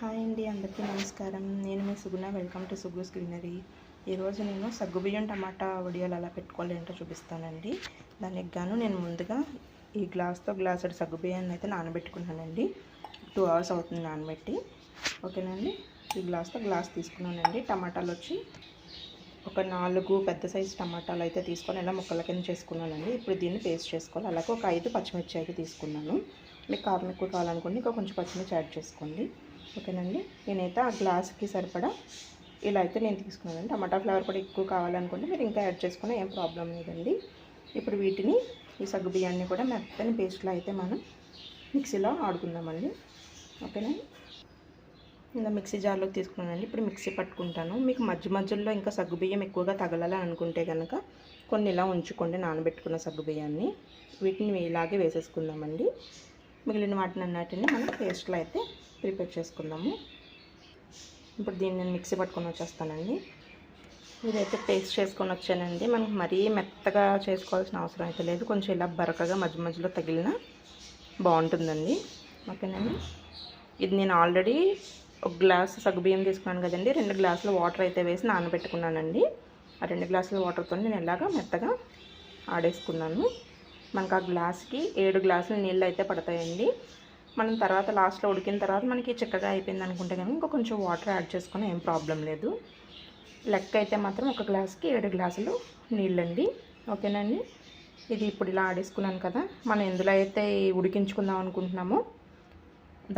Hi అండి అందరికీ నమస్కారం. నేను మీ Suguna. Welcome to Sugus greenery ఈరోజు నేను సగ్గుబియ్యం టమాటా వడియాలు అలా పెట్టుకోవాలి ఏంటో చూపిస్తానండి. దానికి గాను నేను ముందుగా ఈ గ్లాస్తో గ్లాసుడు సగ్గుబియ్యాన్ని అయితే నానబెట్టుకున్నానండి. టూ అవర్స్ అవుతుంది నానబెట్టి. ఓకేనండి ఈ గ్లాస్తో గ్లాస్ తీసుకున్నానండి. టమాటాలు వచ్చి ఒక నాలుగు పెద్ద సైజు టమాటాలు అయితే తీసుకొని ఇలా ముక్కల కింద చేసుకున్నానండి. ఇప్పుడు దీన్ని పేస్ట్ చేసుకోవాలి. అలాగే ఒక ఐదు పచ్చిమిర్చి అయితే తీసుకున్నాను. మీకు కారం ఎక్కువ కావాలనుకోండి ఇంకా కొంచెం పచ్చిమిర్చి యాడ్ చేసుకోండి. ఓకేనండి. నేనైతే ఆ గ్లాస్కి సరిపడా ఇలా అయితే నేను తీసుకున్నానండి. టమాటా ఫ్లేవర్ కూడా ఎక్కువ కావాలనుకుంటే మీరు ఇంకా యాడ్ చేసుకున్నా ఏం ప్రాబ్లం లేదండి. ఇప్పుడు వీటిని ఈ సగ్గు బియ్యాన్ని కూడా మెత్తని పేస్ట్లో అయితే మనం మిక్సీలో ఆడుకుందామండి. ఓకేనండి ఇంకా మిక్సీ జార్లోకి తీసుకున్నానండి. ఇప్పుడు మిక్సీ పట్టుకుంటాను. మీకు మధ్య మధ్యలో ఇంకా సగ్గుబియ్యం ఎక్కువగా తగలాలని అనుకుంటే కనుక కొన్ని ఇలా ఉంచుకోండి నానబెట్టుకున్న సగ్గుబియ్యాన్ని వీటిని ఇలాగే వేసేసుకుందామండి. మిగిలిన వాటిని అన్నటిని మనం పేస్ట్లో అయితే ప్రిపేర్ చేసుకుందాము. ఇప్పుడు దీన్ని నేను మిక్సీ పట్టుకొని వచ్చేస్తానండి. ఇదైతే పేస్ట్ చేసుకొని వచ్చానండి. మనకు మరీ మెత్తగా చేసుకోవాల్సిన అవసరం అయితే లేదు. కొంచెం ఇలా బరకగా మధ్య మధ్యలో తగిలిన బాగుంటుందండి. ఓకేనండి? ఇది నేను ఆల్రెడీ ఒక గ్లాస్ సగ్గుబియ్యం తీసుకున్నాను కదండి. రెండు గ్లాసుల వాటర్ అయితే వేసి నానబెట్టుకున్నానండి. ఆ రెండు గ్లాసుల వాటర్తో నేను ఎలాగా మెత్తగా ఆడేసుకున్నాను. మనకు ఆ గ్లాస్కి ఏడు గ్లాసులు నీళ్ళు అయితే పడతాయండి. మనం తర్వాత లాస్ట్లో ఉడికిన తర్వాత మనకి చిక్కగా అయిపోయింది అనుకుంటే కనుక ఇంకా కొంచెం వాటర్ యాడ్ చేసుకుని ఏం ప్రాబ్లం లేదు. లెక్క అయితే మాత్రం ఒక గ్లాస్కి ఏడు గ్లాసులు నీళ్ళండి. ఓకేనండి? ఇది ఇప్పుడు ఇలా ఆడేసుకున్నాను కదా మనం ఎందులో అయితే ఉడికించుకుందాం అనుకుంటున్నామో.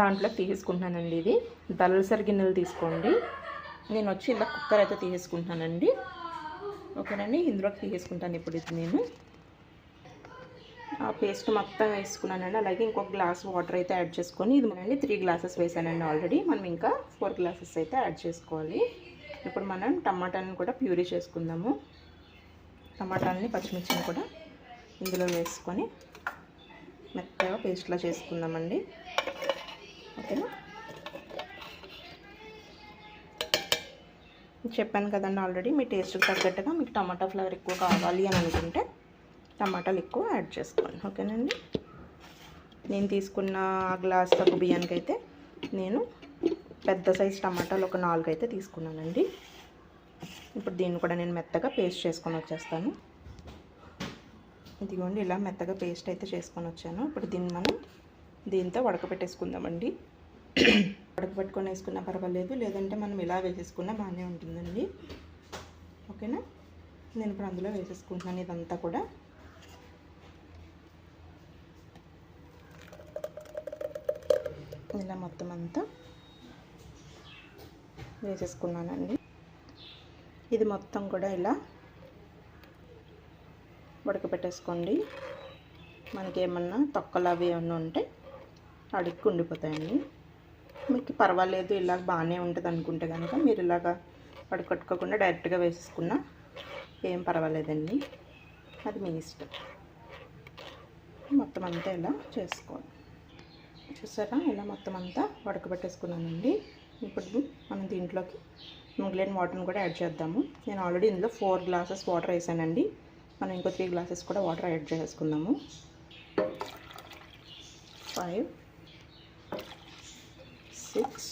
దాంట్లో తీసుకుంటున్నానండి ఇది. దళసరి గిన్నెలు తీసుకోండి. నేను వచ్చి ఇలా కుక్కర్ అయితే తీసుకుంటున్నానండి ఓకేనండి? ఇందులోకి తీసుకుంటాను ఇప్పుడు ఇది నేను. ఆ పేస్ట్ మొత్తం వేసుకున్నానండి. అలాగే ఇంకొక గ్లాస్ వాటర్ అయితే యాడ్ చేసుకొని ఇది మనండి త్రీ గ్లాసెస్ వేసానండి ఆల్రెడీ మనం ఇంకా ఫోర్ గ్లాసెస్ అయితే యాడ్ చేసుకోవాలి. ఇప్పుడు మనం టమాటాని కూడా ప్యూరీ చేసుకుందాము. టమాటాలని పచ్చిమిర్చిని కూడా ఇందులో వేసుకొని మెత్తగా పేస్ట్లా చేసుకుందామండి. ఓకేనా చెప్పాను కదండి ఆల్రెడీ మీ టేస్ట్కి తగ్గట్టుగా మీకు టమాటా ఫ్లేవర్ ఎక్కువ కావాలి అని అనుకుంటే టమాటాలు ఎక్కువ యాడ్ చేసుకోండి ఓకేనండి? నేను తీసుకున్న గ్లాస్ తగ్గు బియ్యానికి అయితే నేను పెద్ద సైజ్ టమాటాలు ఒక నాలుగు అయితే తీసుకున్నానండి. ఇప్పుడు దీన్ని కూడా నేను మెత్తగా పేస్ట్ చేసుకొని వచ్చేస్తాను. ఇదిగోండి ఇలా మెత్తగా పేస్ట్ అయితే చేసుకొని వచ్చాను. ఇప్పుడు దీన్ని మనం దీంతో వడకపెట్టేసుకుందామండి. ఉడకపెట్టుకొని వేసుకున్నా పర్వాలేదు లేదంటే మనం ఇలా వేసేసుకున్నా బాగానే ఉంటుందండి. ఓకేనా? నేను ఇప్పుడు అందులో వేసేసుకుంటున్నాను ఇదంతా కూడా. ఇలా మొత్తం అంతా వేసేసుకున్నానండి. ఇది మొత్తం కూడా ఇలా ఉడకపెట్టేసుకోండి. మనకి ఏమన్నా తొక్కలు అవి ఏమన్నా ఉంటే అడుక్కు ఉండిపోతాయండి. మీకు పర్వాలేదు ఇలా బాగానే ఉంటుంది అనుకుంటే కనుక మీరు ఇలాగా పడుకొట్టుకోకుండా డైరెక్ట్గా వేసేసుకున్నా ఏం పర్వాలేదండి. అది మీ ఇష్టం. మొత్తం అంతా ఇలా చేసుకోండి. చూసారా? ఇలా మొత్తం అంతా ఉడకబెట్టేసుకున్నానండి ఇప్పుడు మనం దీంట్లోకి మిగిలిన వాటర్ని కూడా యాడ్ చేద్దాము. నేను ఆల్రెడీ ఇందులో ఫోర్ గ్లాసెస్ వాటర్ వేసానండి. మనం ఇంకో త్రీ గ్లాసెస్ కూడా వాటర్ యాడ్ చేసుకుందాము. Five six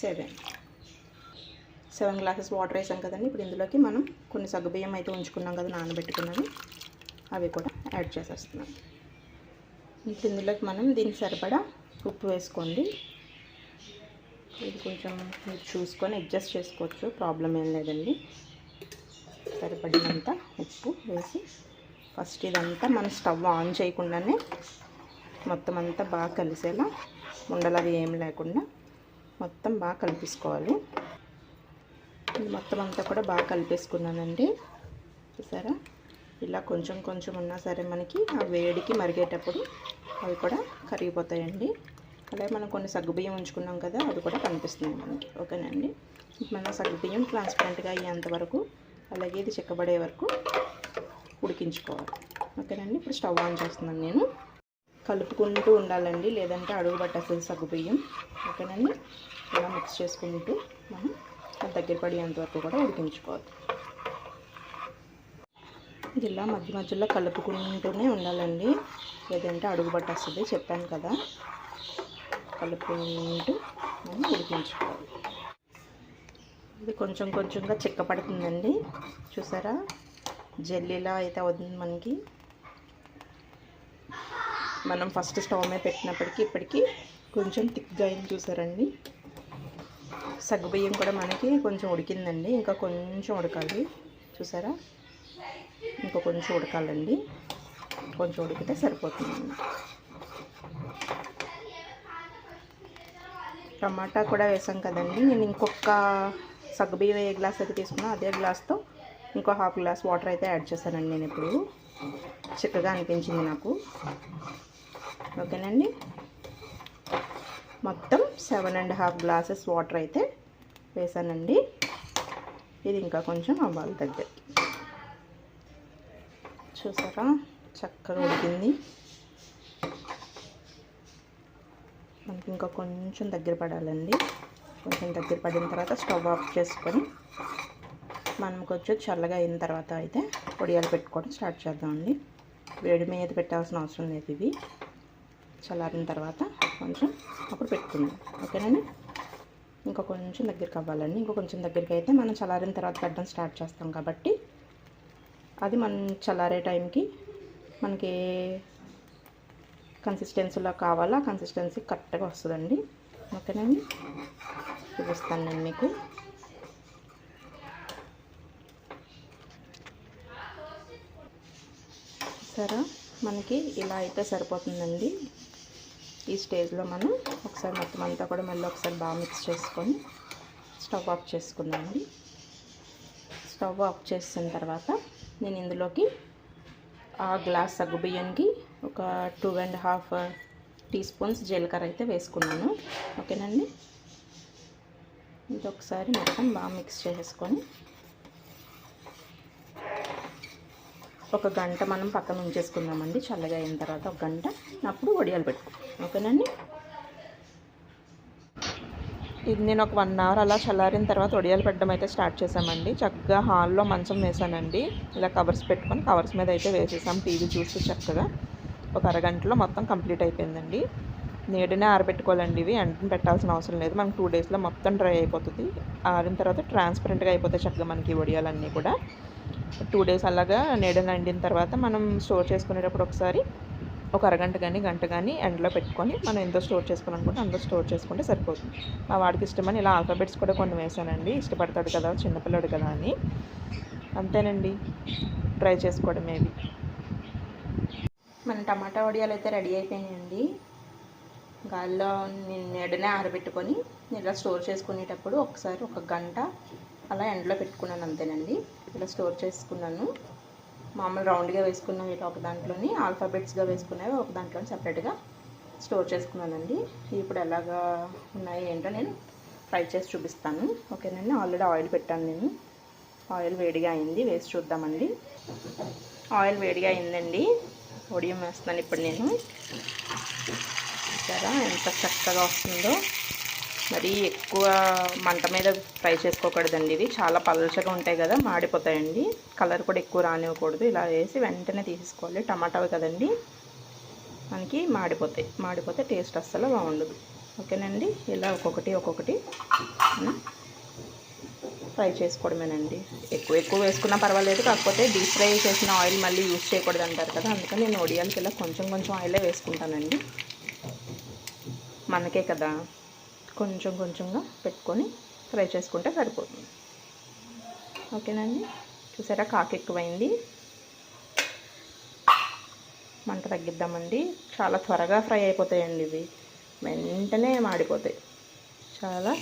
seven. Seven glasses water వేసాం కదండి. ఇప్పుడు ఇందులోకి మనం కొన్ని సగ్గుబియ్యం అయితే ఉంచుకున్నాం కదా నానబెట్టుకున్నాను. అవి కూడా యాడ్ చేసేస్తున్నాం. ఇప్పుడు ఇందులోకి మనం దీనికి సరిపడా ఉప్పు వేసుకోండి. ఇది కొంచెం మీరు చూసుకొని అడ్జస్ట్ చేసుకోవచ్చు ప్రాబ్లం ఏం లేదండి. సరిపడినంత ఉప్పు వేసి ఫస్ట్ ఇదంతా మనం స్టవ్ ఆన్ చేయకుండానే మొత్తం అంతా బాగా కలిసేలా ఉండలు అవి ఏం లేకుండా మొత్తం బాగా కలిపేసుకోవాలి. మొత్తం అంతా కూడా బాగా కలిపేసుకున్నానండి. చూసారా? ఇలా కొంచెం కొంచెం ఉన్నా సరే మనకి ఆ వేడికి మరిగేటప్పుడు అవి కూడా కరిగిపోతాయండి. అలాగే మనం కొన్ని సగ్గుబియ్యం ఉంచుకున్నాం కదా అవి కూడా కనిపిస్తున్నాయి మనకి. ఓకేనండి? మన సగ్గుబియ్యం ట్రాన్స్పరెంట్గా అయ్యేంత వరకు అలాగే ఇది చిక్కబడే వరకు ఉడికించుకోవాలి. ఓకేనండి? ఇప్పుడు స్టవ్ ఆన్ చేస్తున్నాను నేను. కలుపుకుంటూ ఉండాలండి లేదంటే అడుగు పట్టేస్తుంది సగ్గుబియ్యం. ఓకేనండి? ఇలా మిక్స్ చేసుకుంటూ మనం దగ్గర పడేంత వరకు కూడా ఉడికించుకోవాలి. ఇలా మధ్య మధ్యలో కలుపుకుంటూనే ఉండాలండి. లేదంటే అడుగు పట్టేస్తుంది చెప్పాను కదా. కలుపుకుంటూ మనం ఉడికించుకోవాలి. ఇది కొంచెం కొంచెంగా చిక్క పడుతుందండి. చూసారా? జల్లీలా అయితే అవుతుంది మనకి. మనం ఫస్ట్ స్టవ్ మీద పెట్టినప్పటికీ ఇప్పటికీ కొంచెం థిక్గా అయింది చూసారండి. సగ్గుబియ్యం కూడా మనకి కొంచెం ఉడికిందండి. ఇంకా కొంచెం ఉడకాలి. చూసారా? ఇంకా కొంచెం ఉడకాలండి. కొంచెం ఉడికితే సరిపోతుందండి టమాటా కూడా వేసాం కదండి. నేను ఇంకొక సగ్గుబియ్యం ఏ గ్లాస్ అయితే తీసుకున్నా అదే గ్లాస్తో ఇంకో హాఫ్ గ్లాస్ వాటర్ అయితే యాడ్ చేశానండి నేను ఇప్పుడు. చిక్కగా అనిపించింది నాకు. ఓకేనండి? మొత్తం seven and half glasses water అయితే వేసానండి. ఇది ఇంకా కొంచెం అవ్వాలి దగ్గర. చూసారా? చక్కగా ఉడికింది. మనకి ఇంకా కొంచెం దగ్గర పడాలండి. కొంచెం దగ్గర పడిన తర్వాత స్టవ్ ఆఫ్ చేసుకొని మనం కొంచెం చల్లగా అయిన తర్వాత అయితే పొడియాలు పెట్టుకోవడం స్టార్ట్ చేద్దామండి. వేడి మీద పెట్టాల్సిన అవసరం లేదు ఇవి. చల్లారిన తర్వాత కొంచెం అప్పుడు పెట్టుకుందాం. ఓకేనండి? ఇంకా కొంచెం దగ్గరికి అవ్వాలండి. ఇంకా కొంచెం దగ్గరికి అయితే మనం చల్లారిన తర్వాత పెట్టడం స్టార్ట్ చేస్తాం కాబట్టి అది మనం చల్లారే టైంకి మనకి కన్సిస్టెన్సీలో కావాలా? కన్సిస్టెన్సీ కరెక్ట్గా వస్తుందండి. ఓకేనండి? చూపిస్తాను నేను మీకు. సరే మనకి ఇలా అయితే సరిపోతుందండి. ఈ స్టేజ్లో మనం ఒకసారి మొత్తం అంతా కూడా మళ్ళీ ఒకసారి బాగా మిక్స్ చేసుకొని స్టవ్ ఆఫ్ చేసుకుందామండి. స్టవ్ ఆఫ్ చేసిన తర్వాత నేను ఇందులోకి ఆ గ్లాస్ సగ్గుబియ్యానికి ఒక two and half teaspoons జీలకర్ర అయితే వేసుకున్నాను. ఓకేనండి? ఇది ఒకసారి మొత్తం బాగా మిక్స్ చేసేసుకొని ఒక గంట మనం పక్కన ఉంచేసుకుందామండి. చల్లగా అయిన తర్వాత ఒక గంట. అప్పుడు వడియాలు పెట్టుకో ఓకేనండి? ఇది నేను ఒక వన్ అవర్ అలా చల్లారిన తర్వాత వడియాలు పెట్టడం అయితే స్టార్ట్ చేసామండి చక్కగా హాల్లో మంచం వేసానండి ఇలా కవర్స్ పెట్టుకొని కవర్స్ మీద అయితే వేసేసాం. టీవీ చూసి చక్కగా ఒక అరగంటలో మొత్తం కంప్లీట్ అయిపోయిందండి. నీడనే ఆరబెట్టుకోవాలండి ఇవి. ఎండని పెట్టాల్సిన అవసరం లేదు. మనకు టూ డేస్లో మొత్తం డ్రై అయిపోతుంది. ఆరిన తర్వాత ట్రాన్స్పరెంట్గా అయిపోతాయి చక్కగా మనకి వడియాలన్నీ కూడా. టూ డేస్ అలాగా నీడని ఎండిన తర్వాత మనం స్టోర్ చేసుకునేటప్పుడు ఒకసారి ఒక అరగంట కానీ గంట కానీ ఎండలో పెట్టుకొని మనం ఎంతో స్టోర్ చేసుకోవాలనుకుంటే అందులో స్టోర్ చేసుకుంటే సరిపోతుంది. మా వాడికి ఇష్టమని ఇలా ఆల్ఫాబెట్స్ కూడా కొన్ని వేసానండి. ఇష్టపడతాడు కదా చిన్నపిల్లడు కదా అని. అంతేనండి. ట్రై చేసుకోవడం మేబీ మన టమాటా వడియాలు అయితే రెడీ అయిపోయాయండి గాల్లో నేను ఆరబెట్టుకొని ఇలా స్టోర్ చేసుకునేటప్పుడు ఒకసారి ఒక గంట అలా ఎండలో పెట్టుకున్నాను అంతేనండి. ఇలా స్టోర్ చేసుకున్నాను. మామూలు రౌండ్గా వేసుకున్నవి ఇట్లా ఒక దాంట్లోని ఆల్ఫాబెట్స్గా వేసుకున్నవి ఒక దాంట్లో సపరేట్గా స్టోర్ చేసుకున్నానండి. ఇప్పుడు ఎలాగా ఉన్నాయి ఏంటో నేను ఫ్రై చేసి చూపిస్తాను. ఓకేనండి? ఆల్రెడీ ఆయిల్ పెట్టాను నేను. ఆయిల్ వేడిగా అయింది. వేసి చూద్దామండి. ఆయిల్ వేడిగా అయిందండి. ఒడియం వేస్తున్నాను ఇప్పుడు నేను. చూసారా? ఎంత చక్కగా వస్తుందో. మరీ ఎక్కువ మంట మీద ఫ్రై చేసుకోకూడదండి ఇవి. చాలా పలచగా ఉంటాయి కదా మాడిపోతాయండి. కలర్ కూడా ఎక్కువ రానివ్వకూడదు. ఇలా వేసి వెంటనే తీసుకోవాలి టమాటావి కదండి మనకి మాడిపోతాయి. మాడిపోతే టేస్ట్ అస్సలు బాగుండదు. ఓకేనండి? ఇలా ఒక్కొక్కటి ఒక్కొక్కటి ఫ్రై చేసుకోవడమేనండి. ఎక్కువ ఎక్కువ వేసుకున్నా పర్వాలేదు. కాకపోతే డీప్ ఫ్రై చేసిన ఆయిల్ మళ్ళీ యూజ్ చేయకూడదు అంటారు కదా. అందుకని నేను ఒడియాలకి ఇలా కొంచెం కొంచెం ఆయిలే వేసుకుంటానండి. మనకే కదా. కొంచెం కొంచెంగా పెట్టుకొని ఫ్రై చేసుకుంటే సరిపోతుంది. ఓకేనండి? చూసారా కాకి ఎక్కువైంది. మంట తగ్గిద్దామండి. చాలా త్వరగా ఫ్రై అయిపోతాయండి ఇవి. వెంటనే మాడిపోతాయి. చాలా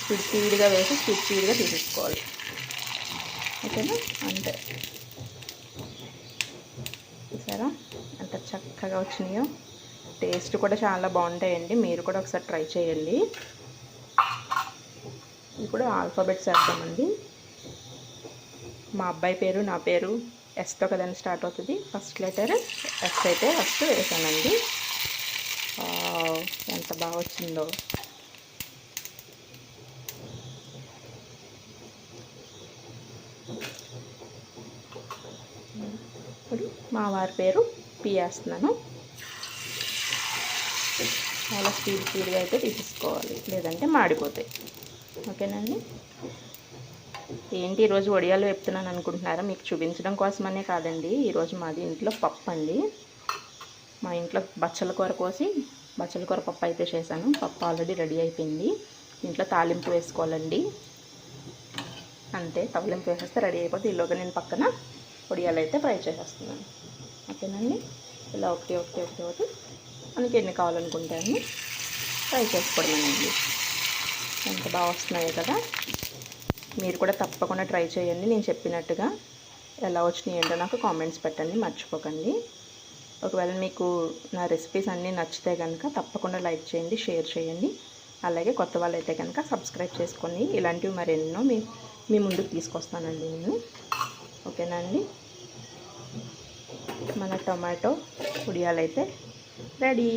స్పీడ్ స్పీడ్గా వేసి స్పీడ్ స్పీడ్గా తీసేసుకోవాలి. ఓకేనా? అంతే. చూసారా? ఎంత చక్కగా వచ్చినాయో. టేస్ట్ కూడా చాలా బాగుంటాయండి. మీరు కూడా ఒకసారి ట్రై చేయండి. ఇప్పుడు ఆల్ఫాబెట్స్ వేద్దామండి మా అబ్బాయి పేరు నా పేరు ఎస్తో కదండి స్టార్ట్ అవుతుంది. ఫస్ట్ లెటర్ ఎస్ అయితే ఫస్ట్ వేసానండి. ఎంత బాగా వచ్చిందో. ఇప్పుడు మా వారి పేరు పి వేస్తున్నాను. చాలా స్పీడ్ స్పీడ్గా అయితే తీసేసుకోవాలి. లేదంటే మాడిపోతాయి. ఓకేనండి? ఏంటి ఈరోజు వడియాలు చెప్తున్నాను అనుకుంటున్నారా? మీకు చూపించడం కోసమనే కాదండి. ఈరోజు మాది ఇంట్లో పప్పు అండి. మా ఇంట్లో బచ్చల కూర కోసి బచ్చల కూర పప్పు అయితే చేశాను. పప్పు ఆల్రెడీ రెడీ అయిపోయింది. ఇంట్లో తాలింపు వేసుకోవాలండి. అంతే తవలింపు వేసేస్తే రెడీ అయిపోతే ఈలోగా నేను పక్కన వడియాలు అయితే ఫ్రై చేసేస్తున్నాను. ఓకేనండి? ఇలా ఒకటి ఒకటి ఒకటి ఒకటి మనకి ఎన్ని కావాలనుకుంటాను. ఫ్రై చేసుకోవడమేనండి ఎంత బాగా వస్తున్నాయి కదా. మీరు కూడా తప్పకుండా ట్రై చేయండి. నేను చెప్పినట్టుగా ఎలా వచ్చినాయి ఏంటో నాకు కామెంట్స్ పెట్టండి. మర్చిపోకండి. ఒకవేళ మీకు నా రెసిపీస్ అన్నీ నచ్చితే కనుక తప్పకుండా లైక్ చేయండి షేర్ చేయండి. అలాగే కొత్త వాళ్ళు అయితే కనుక సబ్స్క్రైబ్ చేసుకొని ఇలాంటివి మరెన్నో మీ మీ ముందుకు తీసుకొస్తానండి నేను. ఓకేనా అండి? మన టొమాటో ఉడియాలైతే రెడీ